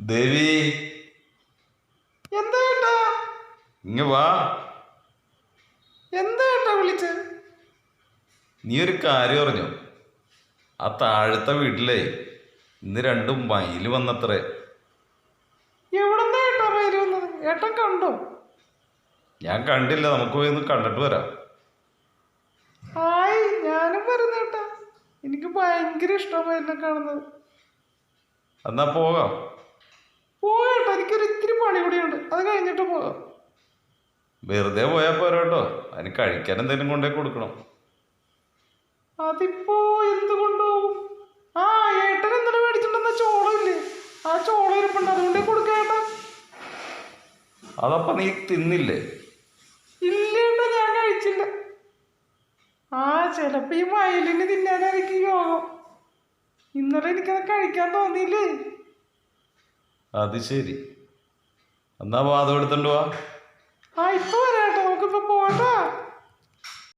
ദേവി. എന്താ ഏട്ടാ? ഇങ്ങ വാ. എന്താ ഏട്ടാ വിളിച്ചത് നീ ഒരു കാര്യം പറഞ്ഞു ആ താഴത്തെ വീട്ടിലേ ഇന്ന് രണ്ടും മയിൽ വന്നത്രേ. എവിടെന്താ ഏട്ടാ വന്നത്? ഏട്ടൻ കണ്ടോ? ഞാൻ കണ്ടില്ല. നമുക്ക് പോയി ഒന്ന് കണ്ടിട്ട് വരാം. ഹായ് ഞാനും വരുന്ന ഏട്ടാ. എനിക്ക് ഭയങ്കര ഇഷ്ടമായിരുന്നു കാണുന്നത്. എന്നാ പോകാം. അത് കഴിഞ്ഞിട്ട് പോവാം വെറുതെ പോയാൽ പോരാ കേട്ടോ. അതിന് കഴിക്കാൻ എന്തെങ്കിലും കൊണ്ടേ കൊടുക്കണം. അതിപ്പോ എന്ത് കൊണ്ടുപോകും? ആ ഏട്ടൻ ഇന്നലെ മേടിച്ചിട്ടുണ്ടെന്ന ചോളയില്ലേ ആ ചോള ഇരിപ്പുണ്ട്. അതുകൊണ്ടേ കൊടുക്ക ഏട്ടൻ അതപ്പ നീ തിന്നില്ലേ? ഇല്ലേട്ടോ ഞാൻ കഴിച്ചില്ല. ആ ചിലപ്പോ ഈ മയിലിന് തിന്നാനായിരിക്കും യോഗം ഇന്നലെ എനിക്കത് കഴിക്കാൻ തോന്നിയില്ലേ? അത് ശരി. എന്നാ വാദം എടുത്തോണ്ട് വാ. ഇപ്പൊ വരാട്ടോ